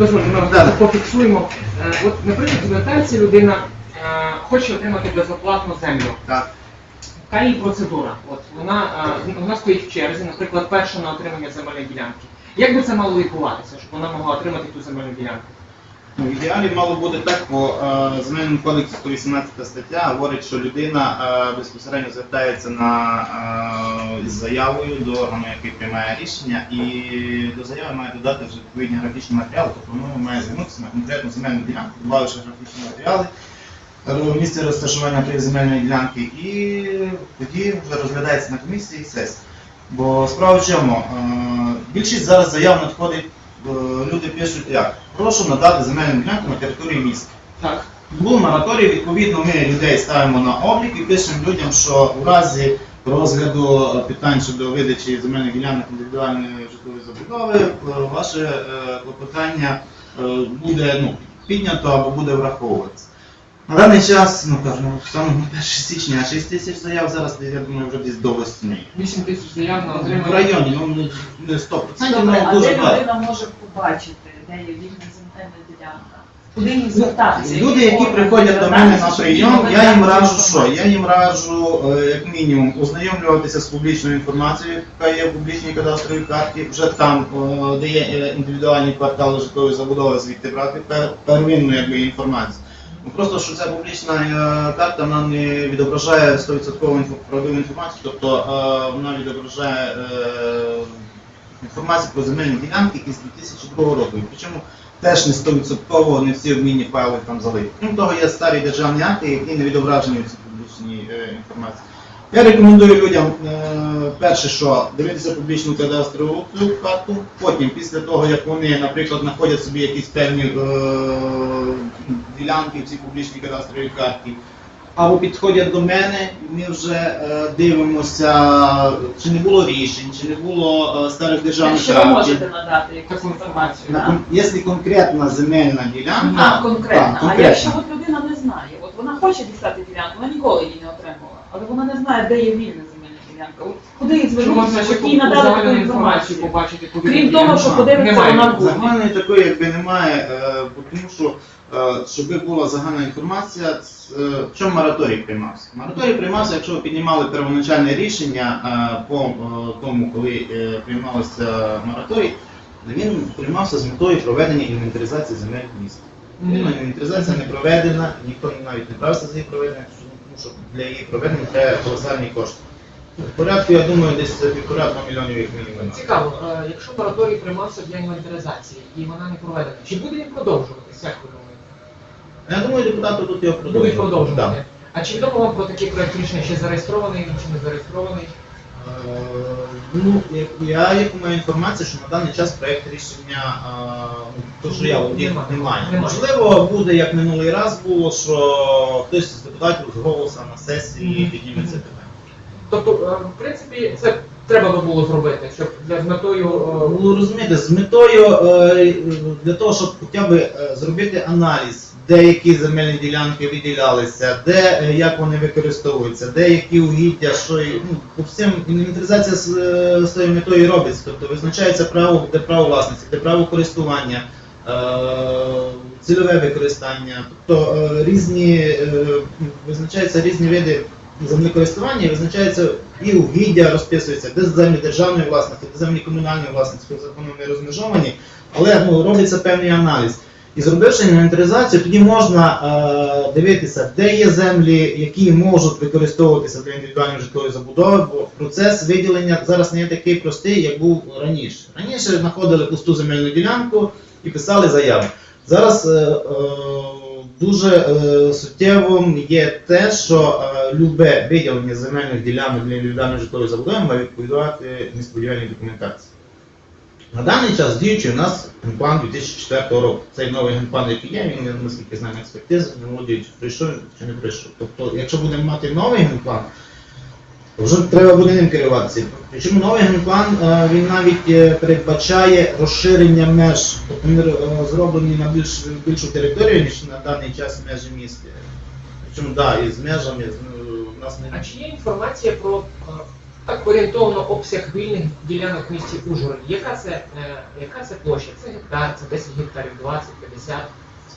дозвольте, ми Да. пофіксуємо. Е, От, наприклад, звертається людина, е, хоче отримати безоплатну землю. Так. Яка її процедура? От вона, е, вона стоїть в черзі, наприклад, перша на отримання земельної ділянки. Як би це мало відбуватися, щоб вона могла отримати ту земельну ділянку? Ну, в ідеалі мало бути так, по е, земельному кодексі 118 стаття говорить, що людина е, безпосередньо звертається на, е, з заявою до органу, який приймає рішення, і до заяви має додати вже відповідні графічні матеріали, тобто воно має звернутися на конкретну земельну ділянку, додавши графічні матеріали, місце розташування тієї земельної ділянки, і тоді вже розглядається на комісії і сесії. Бо справа в чому? Е, Більшість зараз заяв надходить, люди пишуть як? Прошу надати земельну ділянку на території міста. Так. Був мораторій, відповідно, ми людей ставимо на облік і пишемо людям, що у разі розгляду е, питань щодо видачі земельних ділянок індивідуальної житлової забудови, е, ваше е, клопотання е, буде ну, піднято або буде враховуватися. На даний час, ну кажемо, станом на 1 січня 6 тисяч заяв, зараз я думаю вже десь до 8. 8 тисяч заяв на В отримання. районі, ну не- не 100%, Добре, а дуже де багато. людина може побачити, де є вільна земельна ділянка? Куди їй звертатися? Люди, які приходять до мене на прийом, я їм раджу що? Я їм раджу, е, як мінімум, ознайомлюватися з публічною інформацією, яка є в публічній кадастровій карті. Вже там, е, де є е, індивідуальні квартали житлової забудови, звідти брати пер- первинну якби, інформацію. Ну, Просто що ця публічна е, карта вона не відображає 100% інфо- правдиву інформацію, тобто е, вона відображає е, інформацію про земельні ділянки із 2002 року. Причому теж не 100% не всі обмінні файли там залиті. Крім того, є старі державні акти, які не відображені в цій публічній інформації. Я рекомендую людям, е, перше, що дивитися публічну кадастрову карту, потім, після того, як вони, наприклад, знаходять собі якісь певні е, ділянки в цій публічній кадастровій карті, або підходять до мене, і ми вже е, дивимося, чи не було рішень, чи не було е, старих державних Що ви можете надати якусь інформацію? На да? Якщо конкретна земельна ділянка, А, конкретно. так, А якщо от людина не знає, вона хоче дістати ділянку, вона ніколи її не отримала, але вона не знає, де є вільна земельна ділянка. От куди Чи звернутися, щоб їй надали таку інформацію інформацію? побачити? по Крім того, що подивиться Немає. вона в Google. загальної такої якби немає, е, бо тому що е, щоб була загальна інформація, ц- е, в чому мораторій приймався? Мораторій приймався, якщо ви піднімали первоначальне рішення е, по е, тому, коли е, приймався мораторій, він приймався з метою проведення інвентаризації земель міста. Мгм. Інвентаризація не проведена, ніхто навіть не брався за її проведення, тому що для її проведення треба колосальні кошти. В порядку, я думаю, десь півтора-два мільйонів як мінімум. Цікаво, е, якщо мораторій приймався для інвентаризації і вона не проведена, чи буде він продовжуватися? Як ви думаєте? Я думаю, депутати тут його Будуть продовжувати. Да. А чи відомо вам про такий проект рішення, чи зареєстрований він, чи не зареєстрований? Е, Ну, як- я як маю інформацію, що на даний час проєкт рішення е, то, що я володію, Немає. Можливо, буде як минулий раз було, що хтось з депутатів з голоса на сесії Мгм. підніме це питання. Тобто, е, в принципі, це треба би було зробити, щоб для з метою е, Ну розумієте, з метою для того, щоб хоча б зробити аналіз, де які земельні ділянки виділялися, де е, як вони використовуються, де які угіддя, що і, ну, по всім інвентаризація з, е, метою робиться. Тобто визначається право, де право власності, де право користування. е, Цільове використання, тобто е, різні е, визначаються різні види землекористування, визначається і угіддя розписується, де землі державної власності, де землі комунальної власності, по закону не розмежовані, але ну, робиться певний аналіз. І зробивши інвентаризацію, тоді можна е, дивитися, де є землі, які можуть використовуватися для індивідуальної житлової забудови, бо процес виділення зараз не є такий простий, як був раніше. Раніше знаходили пусту земельну ділянку і писали заяву. Зараз е, е, дуже е, суттєвим є те, що е, любе виділення земельних ділянок для індивідуальної житлової забудови має відповідати містобудівельній документації. На даний час діючий у нас генплан 2004 року. Цей новий генплан, який є, він, наскільки знаю, на експертизу, не володіє, чи прийшов чи не прийшов. Тобто, якщо будемо мати новий генплан, то вже треба буде ним керуватися. Причому новий генплан е, він навіть е, передбачає розширення меж, тобто вони е, зроблені на більш, більшу територію, ніж на даний час межі міста. Причому, так, да, і з межами, ну, у нас не А чи є інформація про Так орієнтовно обсяг вільних ділянок в місті Ужгороді. Яка це, е, яка це площа? Це гектар, це 10 гектарів, 20, 50.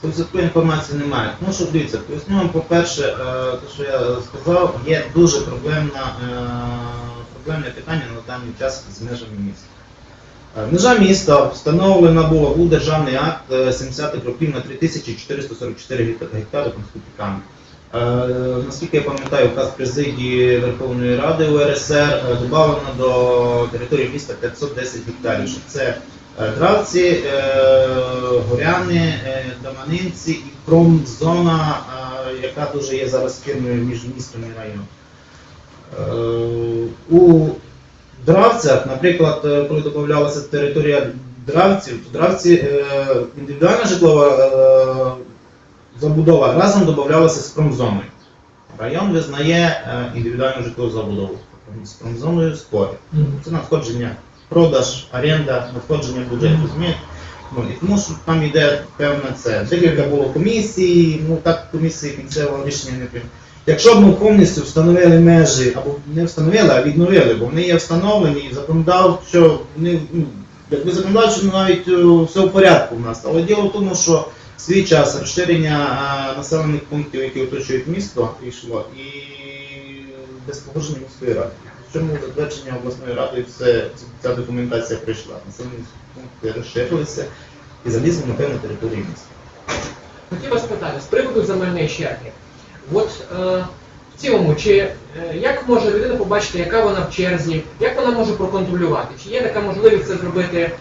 Тобто такої інформації немає. Ну що дивіться, поясню по-перше, е, те, що я сказав, є дуже проблемна, е, проблемне питання на даний час з межами міста. Межа міста встановлена була, був державний акт е, 70-х років на 3444 гектари. Е, Наскільки я пам'ятаю, указ президії Верховної Ради УРСР е, додано до території міста 510 гектарів. що Це е, Дравці, е, Горяни, е, Доманинці і промзона, е, яка дуже є зараз фірмою між містом і районом. Е, У Дравцях, наприклад, е, коли додавалася територія Дравців, то Дравці е, індивідуальна житлова е, забудова разом додавалася з промзоною. Район визнає е, індивідуальну житлову забудову. З промзоною спорить. Це надходження, продаж, оренда, надходження бюджету. розумієте? Ну, і тому що там йде певне це. Декілька було комісій, ну так комісії кінцевого рішення не прийняли. Якщо б ми повністю встановили межі, або не встановили, а відновили, бо вони є встановлені і законодавчо, вони, ну, якби законодавчо навіть е, все в порядку в нас. Але діло в тому, що свій час розширення населених пунктів, які оточують місто, йшло, і без погодження міської ради. Чому затвердження обласної ради все, ця документація прийшла. Населені пункти розширилися і залізли на певну територію міста. Хотів вас питати з приводу земельної черги. От е, в цілому, чи е, як може людина побачити, яка вона в черзі, як вона може проконтролювати? Чи є така можливість це зробити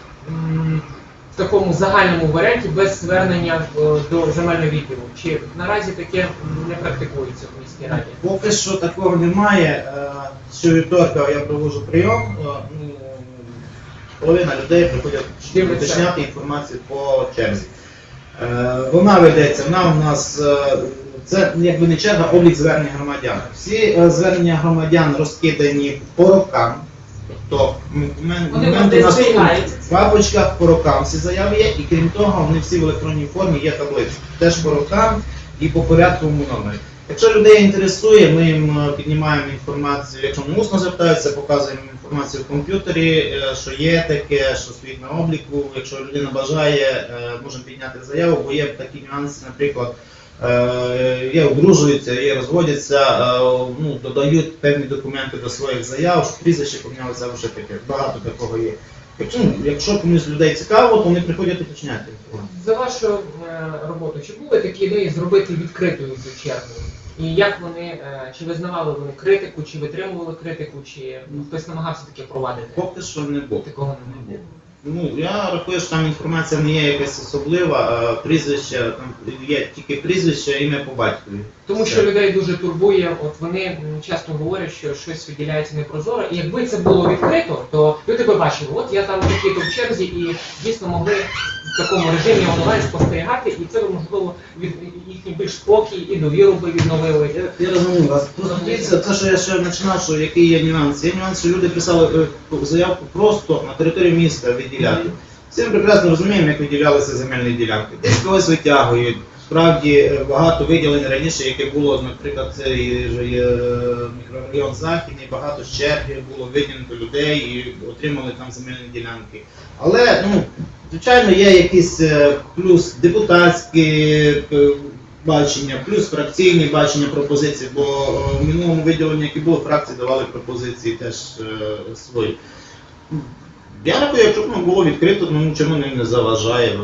в такому загальному варіанті без звернення е, до земельного відділу? Чи наразі таке не практикується в міській раді? Поки що такого немає. Е, Щовівторка я проводжу прийом. е, ну, Половина людей приходять уточняти інформацію по черзі. Е, Вона ведеться, вона у нас е, це якби не черга, облік звернень громадян. Всі е, звернення громадян розкидані по рокам. Тобто м- м- Папочках по рокам всі заяви є, і крім того, вони всі в електронній формі є таблиці. Теж по рокам і по порядковому номері. Якщо людей інтересує, ми їм е, піднімаємо інформацію. Якщо вони усно звертаються, показуємо інформацію в комп'ютері, е, що є таке, що стоїть на обліку. Якщо людина бажає, е, можемо підняти заяву, бо є такі нюанси, наприклад. Є одружуються, є розводяться, ну, додають певні документи до своїх заяв, що прізвище помінялося ще таке. Багато такого є. Якщо, ну, якщо комусь людей цікаво, то вони приходять уточняти інформацію. За вашу е, роботу, чи були такі ідеї зробити відкритою цю чергу? І як вони, е, чи визнавали вони критику, чи витримували критику, чи ну, хтось намагався таке провадити? Поки що не було. Такого не було. Ну, я рахую, що там інформація не є якась особлива, а прізвище, там є тільки прізвище, ім'я по батькові. Тому що людей дуже турбує, от вони часто говорять, що щось виділяється непрозоро, і якби це було відкрито, то люди би бачили, от я там такі то в черзі, і дійсно могли в такому режимі онлайн спостерігати, і це можливо від їхній більш спокій і довіру би відновили. Я, я розумію вас. Просто дивіться, те, що я ще починав, що який є нюанс. Є нюанс, що люди писали е, заявку просто на територію міста відділяти. Всі ми прекрасно розуміємо, як виділялися земельні ділянки. Десь когось витягують. Справді е, багато виділень раніше, яке було, наприклад, це і ж є, е, мікрорайон Західний, багато з черги було виділено людей і отримали там земельні ділянки. Але ну, звичайно є якісь е, плюс депутатські е, бачення, плюс фракційні бачення пропозицій, бо е, в минулому виділенні, які було, фракції давали пропозиції теж свої. Я рахую, якщо б воно було відкрито, ну нічому не заважає. Е,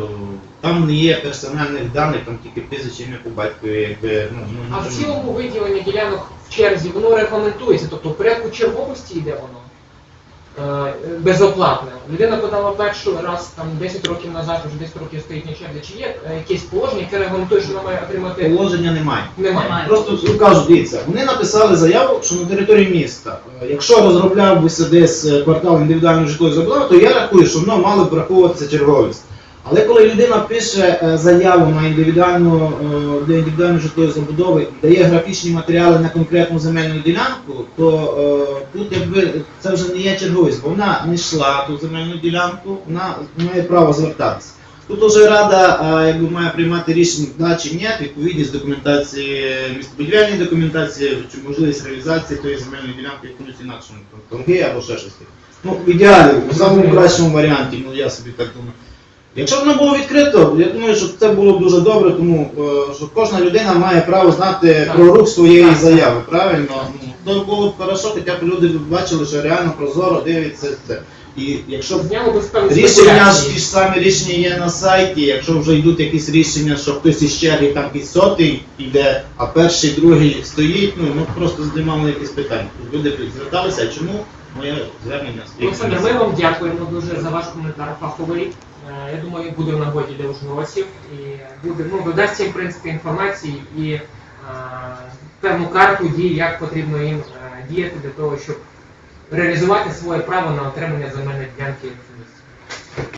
Там не є персональних даних, там тільки прізвище ім'я по батькові, якби ну, ну А в цілому виділення ділянок в черзі воно регламентується, тобто в порядку черговості йде воно. Е, Безоплатне. Людина подала перший раз там 10 років назад, вже 10 років стоїть на черзі. Чи є е, якесь положення, яке регламентує, що вона має отримати? Положення немає. Немає. Немає. Просто кажу, дивіться, вони написали заяву, що на території міста, е, якщо розробляв би десь квартал індивідуальної житлової забудови, то я рахую, що воно мало б враховуватися черговість. Але коли людина пише е, заяву на індивідуальну е, для індивідуальної житлової забудови дає графічні матеріали на конкретну земельну ділянку, то е, тут якби це вже не є черговість, бо вона не йшла ту земельну ділянку, вона має право звертатися. Тут уже рада якби має приймати рішення да чи ні, відповідність документації, містобудівельної документації, чи можливість реалізації тої земельної ділянки якомусь інакшому торги або ще щось. Ну, в ідеалі, в самому кращому варіанті, ну я собі так думаю. Якщо б воно було відкрито, я думаю, що це було б дуже добре, тому е, що кожна людина має право знати про рух своєї заяви, правильно? Ну, То було б хорошо, хоча б люди бачили, що реально прозоро дивиться це. І якщо б Зняло би певні Рішення ж спекуляції. ті ж самі рішення є на сайті. Якщо вже йдуть якісь рішення, що хтось із черги там якийсь сотий йде, а перший, другий стоїть, ну ми просто здіймали якісь питання. Люди зверталися, чому моє звернення стоїть? Олександр, ми вам дякуємо дуже за ваш коментар фаховий. Е, Я думаю, буде в нагоді для ужгородців і буде, ну, додасть в принципі інформації і е, певну карту дій, як потрібно їм е, діяти для того, щоб реалізувати своє право на отримання земельної ділянки